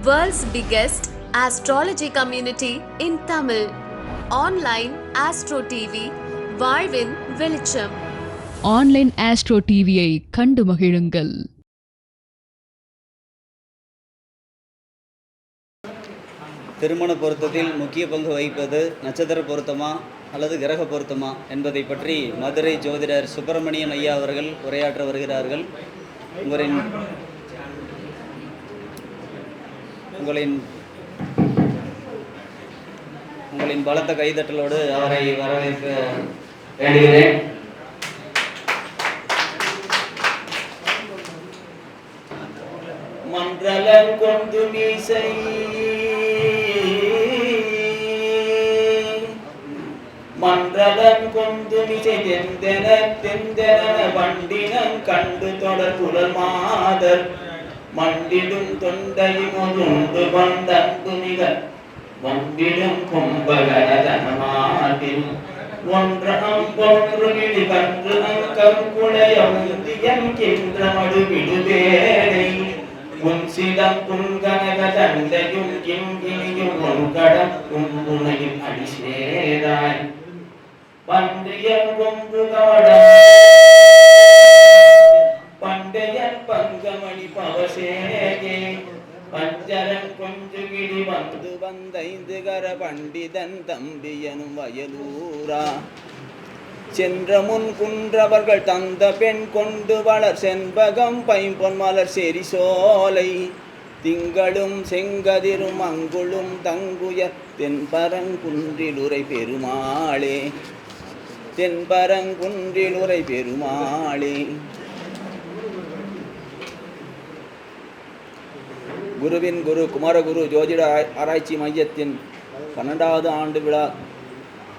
World's biggest astrology community in Tamil. Online Astro TV, வாழ்வின் வெளிச்சம் online astro டிவியை கண்டு மகிழுங்கள். திருமண பொருத்தத்தில் முக்கிய பங்கு வகிப்பது நட்சத்திர பொருத்தமா அல்லது கிரக பொருத்தமா என்பதை பற்றி மதுரை ஜோதிடர் சுப்பிரமணியன் ஐயா அவர்கள் உரையாற்ற வருகிறார்கள். உங்களின் உங்களின் உங்களின் பலத்த கைதட்டலோடு அவரை வரவேற்க வேண்டுகிறேன். மன்றலன் கொண்டு மீசை மன்றலன் கொண்டு மிசை தெந்தென தெந்தென வண்டினம் கண்டு தொடர் குழல் மாதர். மண்டிடும் தொண்டையுமுண்டு வந்தன்பு மிக வம்பிடும் கும்பகரதனமாட்டில் ஒன்றம் பொன்று விழி கன்று அங்கம் குளையம் கின்ற மடுவிடுவேனை உன் சிடம் புங்கனக தண்டையும் கிங்கினியும் உன் கடம் கும்புனையும் அடிசேராய். பண்டையன் கொம்பு கவடம் பவசேகே பஞ்சரன் கொஞ்சு கிடி வந்து வந்தைந்து கர பண்டிதன் தம்பியனும் வயலூரா. சென்ற முன் குன்றவர்கள் தந்த பெண் கொண்டு வளர் செண்பகம் பைம்பொன் மலர் செரி சோலை. திங்களும் செங்கதிரும் அங்குளும் தங்குய தென்பரங்குன்றிலுரை பெருமாளே. தென்பரங்குன்றிலுரை பெருமாளே. குருவின் குரு குமாரகுரு ஜோதிட ஆராய்ச்சி மையத்தின் பன்னெண்டாவது ஆண்டு விழா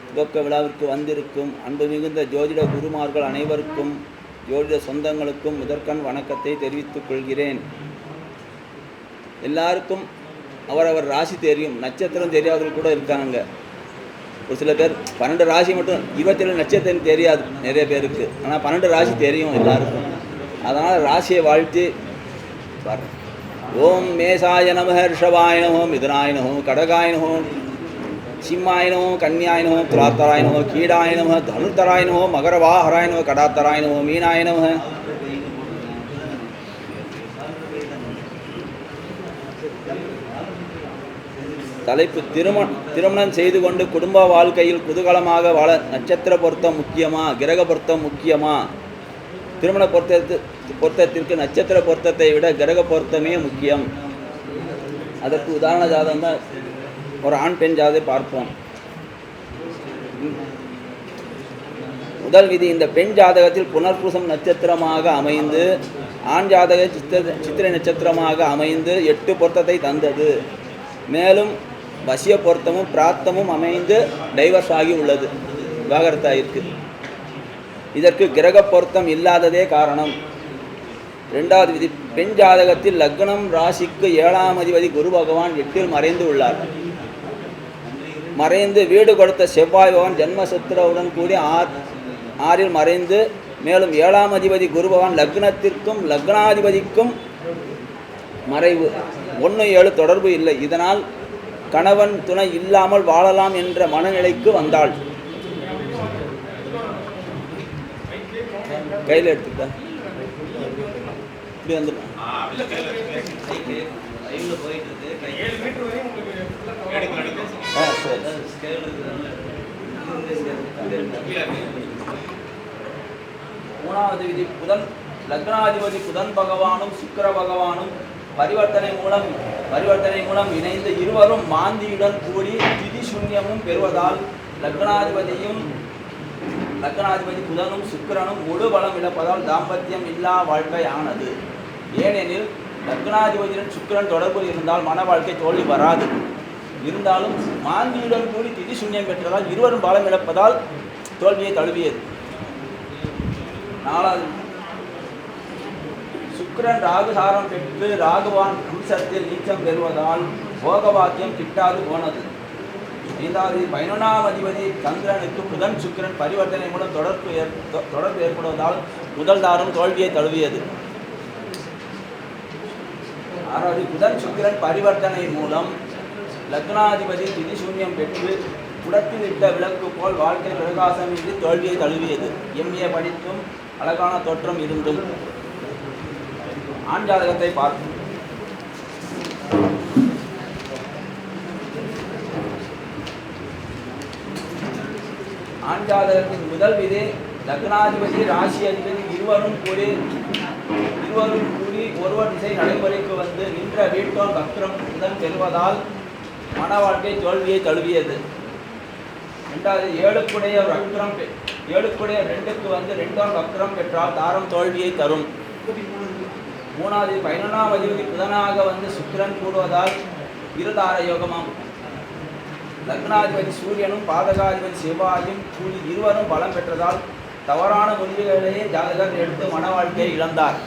துவக்க விழாவிற்கு வந்திருக்கும் அன்பு மிகுந்த ஜோதிட குருமார்கள் அனைவருக்கும் ஜோதிட சொந்தங்களுக்கும் முதற்கண் வணக்கத்தை தெரிவித்துக் கொள்கிறேன். எல்லாருக்கும் அவரவர் ராசி தெரியும் நட்சத்திரம் தெரியாதவர்கள் கூட இருக்காங்க. ஒரு சில பேர் பன்னெண்டு ராசி மட்டும் இருபத்தேழு நட்சத்திரம் தெரியாது நிறைய பேருக்கு. ஆனால் பன்னெண்டு ராசி தெரியும் எல்லாருக்கும். அதனால் ராசியை வாழ்த்து பாரு ஓம் மேசாய நம ரிஷபாய நமோ மிதுனாய நமோ கடகாய நமோ சிம்மாய நமோ கன்யாய நமோ துலாத்தராய நமோ கீடாய நமோ மகரவாஹராய நமோ கடாத்தராய நமோ மீனாய தலைப்பு திருமண திருமணம் செய்து கொண்டு குடும்ப வாழ்க்கையில் குதூகலமாக வாழ நட்சத்திர பொருத்தம் முக்கியமா கிரக பொருத்தம் முக்கியமா? திருமண பொருத்தத்து பொருத்தத்திற்கு நட்சத்திர பொருத்தத்தை விட கிரக பொருத்தமே முக்கியம். அதற்கு உதாரண ஜாதகம் தான் ஒரு ஆண் பெண் ஜாதை பார்ப்போம். முதல் விதி இந்த பெண் ஜாதகத்தில் புனர்பூசம் நட்சத்திரமாக அமைந்து ஆண் ஜாதக சித்திர சித்திரை நட்சத்திரமாக அமைந்து எட்டு பொருத்தத்தை தந்தது. மேலும் வசிய பொருத்தமும் பிராத்தமும் அமைந்து டைவர்ஸ் ஆகி உள்ளது. விவாகரத்தாயிருக்கு இதற்கு கிரக பொருத்தம் இல்லாததே காரணம். ரெண்டாவது விதி பெண் ஜாதகத்தில் லக்னம் ராசிக்கு ஏழாம் அதிபதி குரு பகவான் எட்டில் மறைந்து உள்ளார். மறைந்து வீடு கொடுத்த செவ்வாய் பகவான் ஜென்மசத்திரவுடன் கூடி ஆர் ஆறில் மறைந்து மேலும் ஏழாம் அதிபதி குரு பகவான் லக்னத்திற்கும் லக்னாதிபதிக்கும் மறைவு. ஒன்று ஏழு தொடர்பு இல்லை. இதனால் கணவன் துணை இல்லாமல் வாழலாம் என்ற மனநிலைக்கு வந்தாள். கையில் எடுத்துக்கிட்டா? இப்படி வந்துடும் ஆ சரி. மூணாவது விதி புதன் லக்னாதிபதி புதன் பகவானும் சுக்கிர பகவானும் பரிவர்த்தனை மூலம் பரிவர்த்தனை மூலம் இணைந்து இருவரும் மாந்தியுடன் கூடி திதி சூன்யமும் பெறுவதால் லக்னாதிபதியும் லக்னாதிபதி புதனும் சுக்கிரனும் முழு பலம் இழப்பதால் தாம்பத்தியம் இல்லா வாழ்க்கை ஆனது ஏனெனில் லக்னாதிபதியுடன் சுக்கிரன் தொடர்பில் இருந்தால் மன வாழ்க்கை தோல்வி வராது. இருந்தாலும் மாந்தியுடன் கூடி திதி சூன்யம் பெற்றதால் இருவரும் பலம் இழப்பதால் தோல்வியை தழுவியது. நாலாவது சுக்கிரன் ராகுசாரம் பெற்று ராகுவான் அம்சத்தில் நீச்சம் பெறுவதால் போகவாக்கியம் கிட்டாது போனது. ஐந்தாவது பதினொன்றாம் அதிபதி சந்திரனுக்கு புதன் சுக்கிரன் பரிவர்த்தனை மூலம் தொடர்பு ஏற் தொடர்பு ஏற்படுவதால் முதல் தாரம் தோல்வியை தழுவியது. ஆறாவது புதன் சுக்கிரன் பரிவர்த்தனை மூலம் லக்னாதிபதி திதிசூன்யம் பெற்று குடத்தில் இட்ட விளக்கு போல் வாழ்க்கை பிரகாசமின்றி தோல்வியை தழுவியது. எம்ஏ படித்தும் அழகான தோற்றம் இருந்தும் ஆண் ஜாதகத்தை பார்ப்போம். ஆண் ஜாதகத்தின் முதல் விதி லக்னாதிபதி ராசி அதிபதி இருவரும் கூடி இருவரும் கூடி ஒருவர் திசை நடைமுறைக்கு வந்து நின்ற வீட்டோன் பக்ரம் உடன் பெறுவதால் மன வாழ்க்கை தோல்வியை தழுவியது. ரெண்டாவது ஏழுக்குடைய வக்ரம் பெ- ஏழுக்குடைய ரெண்டுக்கு வந்து ரெண்டாம் வக்ரம் பெற்றால் தாரம் தோல்வியை தரும். மூணாவது பதினொன்றாம் அதிபதி புதனாக வந்து சுக்கிரன் கூடுவதால் இருதார யோகமாகும் லக்னாதிபதி சூரியனும் பாதகாதிபதி செவ்வாயும் கூடி இருவரும் பலம் பெற்றதால் தவறான முடிவுகளையே ஜாதகர் எடுத்து மன வாழ்க்கையை இழந்தார்.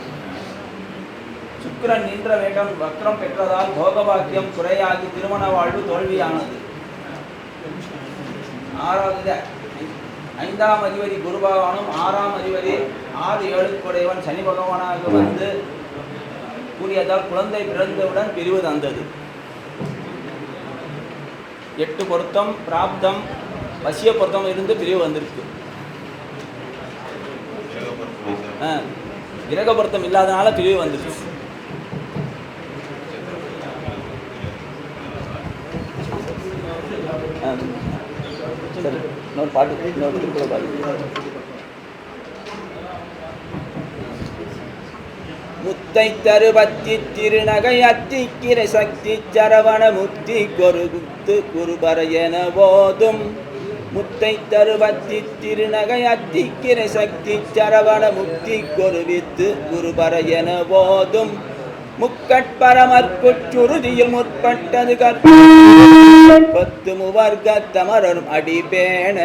சுக்கிரன் நின்ற வேகம் வக்ரம் பெற்றதால் போகபாக்கியம் குறையாகி திருமண வாழ்வு தோல்வியானது. ஆறாவது ஐந்தாம் அதிபதி குரு பகவானும் ஆறாம் அதிபதி ஆறு ஏழுக்குடையவன் சனி பகவானாக வந்து கூறியதால் குழந்தை பிறந்தவுடன் பிரிவு தந்தது. எட்டு பொருத்தம் பிராப்தம் வசிய பொருத்தம் இருந்து பிரிவு வந்திருக்கு. ஆ, கிரக பொருத்தம் இல்லாதனால பிரிவு வந்துருச்சு சரி இன்னொரு பாட்டு இன்னொரு திருக்குறள் பாட்டு முத்தை தருபத்தி திருநகை அத்திக்கிரை சக்தி சரவண முத்தி கொரு குருபர என போதும். முத்தை தருபத்தி திருநகை அத்திக்கிரை சக்தி சரவண முத்தி கொருவித்து குருபர என போதும். முக்கட்பரமற்குச்சுருதியில் முற்பட்டது கற்பத்து முவர்க்க தமரரும் அடிபேண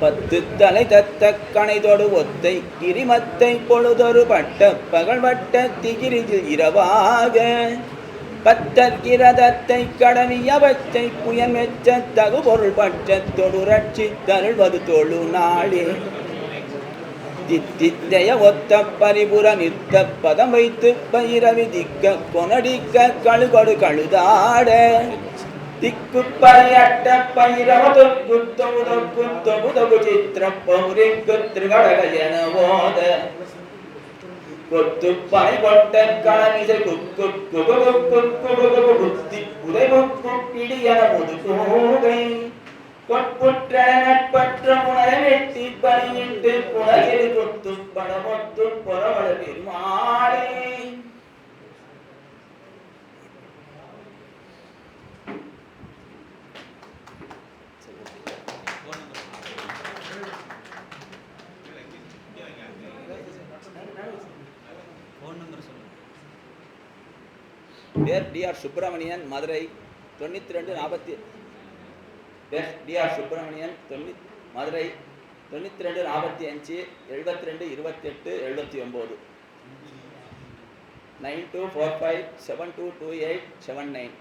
பத்து தலை தத்த கணைதொடு ஒத்தை கிரிமத்தை பொழுதொரு பட்ட பகல் வட்ட திகிரியில் இரவாக. பத்தற்கிரதத்தை கடவிய பச்சை புயல் மெச்ச தகு பொருள் பட்ச தொடுரட்சி தருள்வது தொழு நாளே. தித்தித்தைய ஒத்த பரிபுர நிற்க பதம் வைத்து பயிரவி திக்க கொனடிக்க கழுகொடு கழுதாட. திக்கு பரையட்ட பைரவ தொக்கு தொகு சித்திர பௌரிக்கு திருகடக கொத்து பனை கொட்ட கணமிசை குக்கு குகு குக்கு குகு குகு குத்தி புதை முக்கு பிடி என முது கூகை. கொட்புற்ற நட்பற்ற புனரை வெட்டி பணியிட்டு புனகிரி கொத்து படமொத்து புறவள பெருமாளே. பேர் டிஆர் சுப்பிரமணியன் மதுரை தொண்ணூற்றி ரெண்டு நாற்பத்தி பேர் டிஆர் சுப்பிரமணியன் தொண்ணூ மதுரை தொண்ணூற்றி ரெண்டு நாற்பத்தி அஞ்சு எழுபத்தி ரெண்டு இருபத்தெட்டு எழுபத்தி ஒம்பது. Nine two four five seven two two eight seven nine.